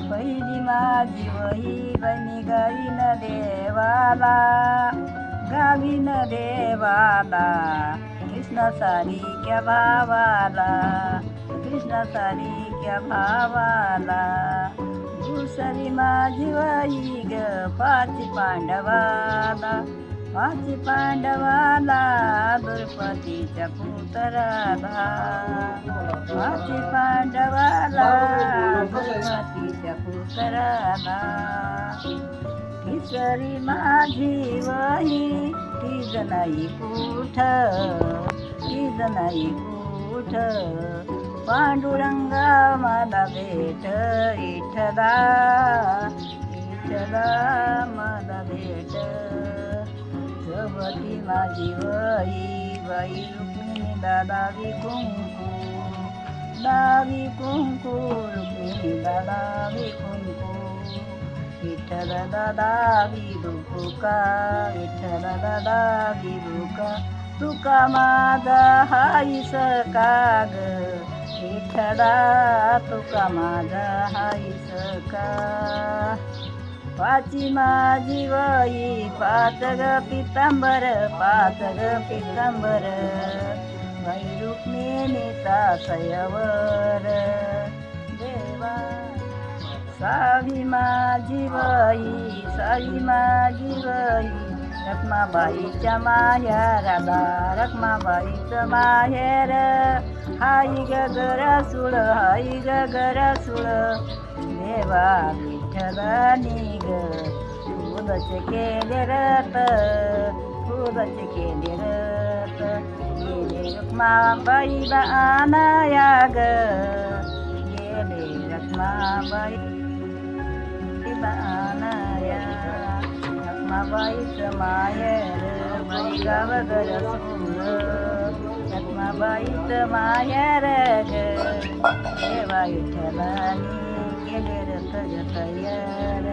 पहिली माझी वही बनी गावीन देवाला गावीन देवाला. कृष्ण सारिक्या भावाला कृष्ण सारिक्या भावाला. दुसरी माझी वही ग पाची पांडवाला पाची पांडवाला द्रौपदीच्या पुतराला. पाची पांडवाला द्रौपदीच्या तिसरी माझी वही तीज नाही कुठ तीज नाही कुठ. पांडुरंगा मला भेट इठला इठला मला भेट. जवती माझी वही बाई रुक्मिणी दादा कुंकू. दावी कुंकू रुक्मिणी दादावी कुंकू विठ्ठल दादा विरुका विठ्ठल दादा विरुका तुका माझा हाईस काग विठ्ठला तुका माझा हाईस सका पाची माझी वही पाच ग पितांबर पाच ग पितांबर बाई नेता सयवर देवा सावी माझी बाई सावी माझी बाई रखमाबाईच्या माहेराला रखमाबाईचं माहेर. हाई गगर सुळ हाई गगर सुळ देवा विठ्ठल ग फुलचे केले रत फुलचे केले रत गेले रखमाबाईला आनाया ग गेले रखमाबाई बानाया रखमाबाईचं माहेर बाई गाव गरसूळ रखमाबाईचं माहेर ग. देवा विठ्ठलानी गेले रथ तयार